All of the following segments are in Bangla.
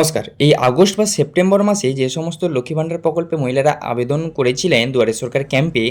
নমস্কার। এই আগস্ট বা সেপ্টেম্বর মাসে যে সমস্ত লক্ষ্মী ভাণ্ডার প্রকল্পে মহিলারা আবেদন করেছিলেন দুয়ারে সরকার ক্যাম্পে,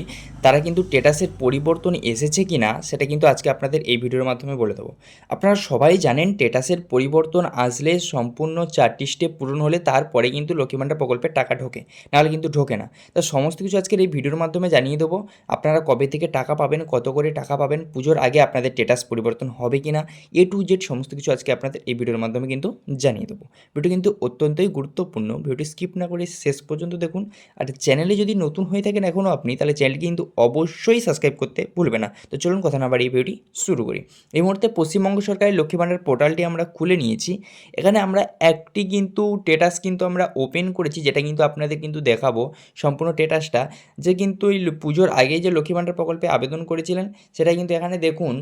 তারা কিন্তু টেটাসের পরিবর্তন এসেছে কি না সেটা কিন্তু আজকে আপনাদের এই ভিডিওর মাধ্যমে বলে দেবো। আপনারা সবাই জানেন টেটাসের পরিবর্তন আসলে সম্পূর্ণ চারটি স্টেপ পূরণ হলে তারপরে কিন্তু লক্ষ্মী ভাণ্ডার প্রকল্পের টাকা ঢোকে, নাহলে কিন্তু ঢোকে না। তা সমস্ত কিছু আজকের এই ভিডিওর মাধ্যমে জানিয়ে দেবো, আপনারা কবে থেকে টাকা পাবেন, কত করে টাকা পাবেন, পুজোর আগে আপনাদের টেটাস পরিবর্তন হবে কি না এ টু জেড সমস্ত কিছু আজকে আপনাদের এই ভিডিওর মাধ্যমে কিন্তু জানিয়ে দেবো। ভিডিও কিন্তু অত্যন্তই গুরুত্বপূর্ণ। ভিডিওটি স্কিপ না করে শেষ পর্যন্ত দেখুন। আর চ্যানেলে যদি নতুন হয়ে থাকেন এখনও আপনি, তাহলে চ্যানেলটি কিন্তু অবশ্যই সাবস্ক্রাইব করতে ভুলবে না। তো চলুন কথা না বাড়িয়ে ভিডিওটি শুরু করি। এই মুহূর্তে পশ্চিমবঙ্গ সরকারের লক্ষ্মী ভাণ্ডার পোর্টালটি আমরা খুলে নিয়েছি। এখানে আমরা একটি কিন্তু টেটাস কিন্তু আমরা ওপেন করেছি, যেটা কিন্তু আপনাদের কিন্তু দেখাবো সম্পূর্ণ টেটাসটা যে কিন্তু এই পুজোর আগেই যে লক্ষ্মী ভাণ্ডার প্রকল্পে আবেদন করেছিলেন, সেটা কিন্তু এখানে দেখুন।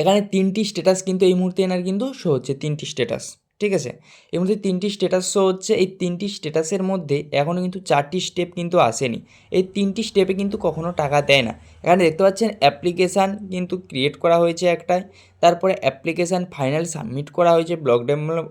এখানে তিনটি স্ট্যাটাস কিন্তু এই মুহূর্তে এনার কিন্তু শো হচ্ছে, তিনটি স্ট্যাটাস ঠিক আছে? এর মধ্যে তিনটি স্ট্যাটাস শো হচ্ছে। এই তিনটি স্টেটাসের মধ্যে এখনও কিন্তু চারটি স্টেপ কিন্তু আসেনি। এই তিনটি স্টেপে কিন্তু কখনো টাকা দেয় না। এখানে দেখতে পাচ্ছেন অ্যাপ্লিকেশান কিন্তু ক্রিয়েট করা হয়েছে একটাই। তারপরে অ্যাপ্লিকেশান ফাইনাল সাবমিট করা হয়েছে ব্লক ডেভেলপ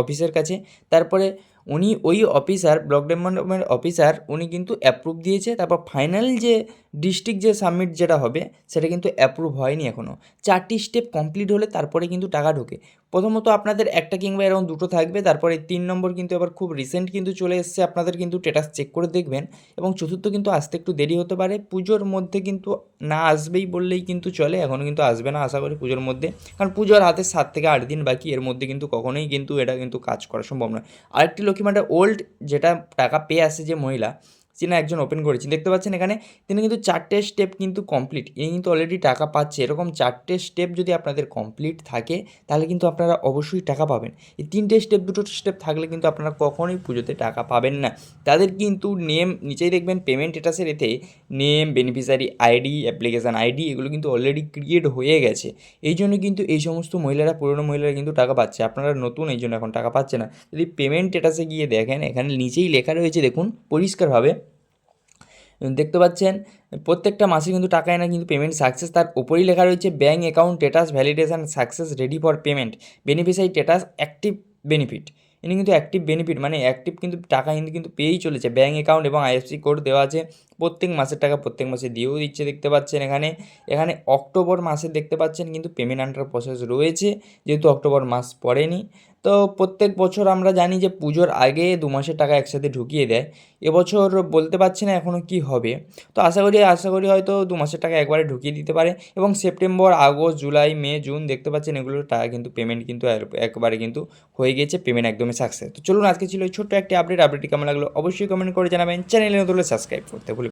অফিসের কাছে। তারপরে উনি, ওই অফিসার ব্লক ডেভেলপমেন্ট অফিসার উনি কিন্তু অ্যাপ্রুভ দিয়েছে। তারপর ফাইনাল যে ডিস্ট্রিক্ট যে সাবমিট যেটা হবে, সেটা কিন্তু অ্যাপ্রুভ হয়নি এখনও চারটি স্টেপ কমপ্লিট হলে তারপরে কিন্তু টাকা ঢোকে। প্রথমত আপনাদের একটা কিংবা এরকম দুটো থাকবে, তারপরে তিন নম্বর কিন্তু এবার খুব রিসেন্ট কিন্তু চলে এসছে, আপনাদের কিন্তু স্টেটাস চেক করে দেখবেন। এবং চতুর্থ কিন্তু আসতে একটু দেরি হতে পারে, পুজোর মধ্যে কিন্তু না আসবেই বললেই কিন্তু চলে এখনও কিন্তু আসবে না, আশা করি পুজোর মধ্যে। কারণ পুজোর হাতে সাত থেকে আট দিন বাকি, এর মধ্যে কিন্তু কখনোই কিন্তু এটা কিন্তু কাজ করা সম্ভব নয়। আরেকটি লক্ষ্মী ওল্ড যেটা টাকা পেয়ে আসে যে মহিলা যিনি একজন ওপেন করেছেন। দেখতে পাচ্ছেন এখানে তিনি কিন্তু চারটে স্টেপ কিন্তু কমপ্লিট ইনি কিন্তু অলরেডি টাকা পাচ্ছে। এরকম চারটে স্টেপ যদি আপনাদের কমপ্লিট থাকে, তাহলে কিন্তু আপনারা অবশ্যই টাকা পাবেন। এই তিনটে স্টেপ দুটো স্টেপ থাকলে কিন্তু আপনারা কখনোই পুজোতে টাকা পাবেন না। তাদের কিন্তু নেম নিচেই দেখবেন পেমেন্ট স্টেটাসের এতে name beneficiary ID application ID এগুলো কিন্তু অলরেডি ক্রিয়েট হয়ে গেছে। এই জন্য কিন্তু এই সমস্ত মহিলারা, পুরনো মহিলারা কিন্তু টাকা পাচ্ছে। আপনারা নতুন, এই জন্য এখন টাকা পাচ্ছে না। যদি পেমেন্ট স্টেটাসে গিয়ে দেখেন, এখানে নিচেই লেখা রয়েছে, দেখুন, পরিষ্কারভাবে। দেখতে পাচ্ছেন, প্রত্যেকটা মাসে কিন্তু টাকা এনে কিন্তু পেমেন্ট সাকসেস তার উপরেই লেখা রয়েছে bank account status validation success ready for payment beneficiary status active benefit ইনি কিন্তু অ্যাক্টিভ বেনিফিট মানে অ্যাক্টিভ কিন্তু টাকা কিন্তু কিন্তু পেয়েই চলেছে ব্যাঙ্ক অ্যাকাউন্ট এবং আইএফসি কোড দেওয়া আছে, প্রত্যেক মাসের টাকা প্রত্যেক মাসে দিয়েও দিচ্ছে দেখতে পাচ্ছেন এখানে এখানে অক্টোবর মাসে দেখতে পাচ্ছেন কিন্তু পেমেন্ট আন্ডার প্রসেস রয়েছে, যেহেতু অক্টোবর মাস পড়েনি তো প্রত্যেক বছর আমরা জানি যে পুজোর আগে দু মাসের টাকা একসাথে ঢুকিয়ে দেয়। এবছর বলতে পারছি না এখনও কী হবে। তো আশা করি আশা করি হয়তো দু মাসের টাকা একবারে ঢুকিয়ে দিতে পারে এবং September, August, July, May, June দেখতে পাচ্ছেন এগুলোর টাকা কিন্তু পেমেন্ট কিন্তু একবারে কিন্তু হয়ে গেছে পেমেন্ট একদমই সাকসেস তো চলুন, আজকে ছিল ছোট্ট একটি আপডেট আপডেটটি কেমন লাগল অবশ্যই কমেন্ট করে জানাবেন। চ্যানেলে নতুন সাবস্ক্রাইব করতে ভুলবেন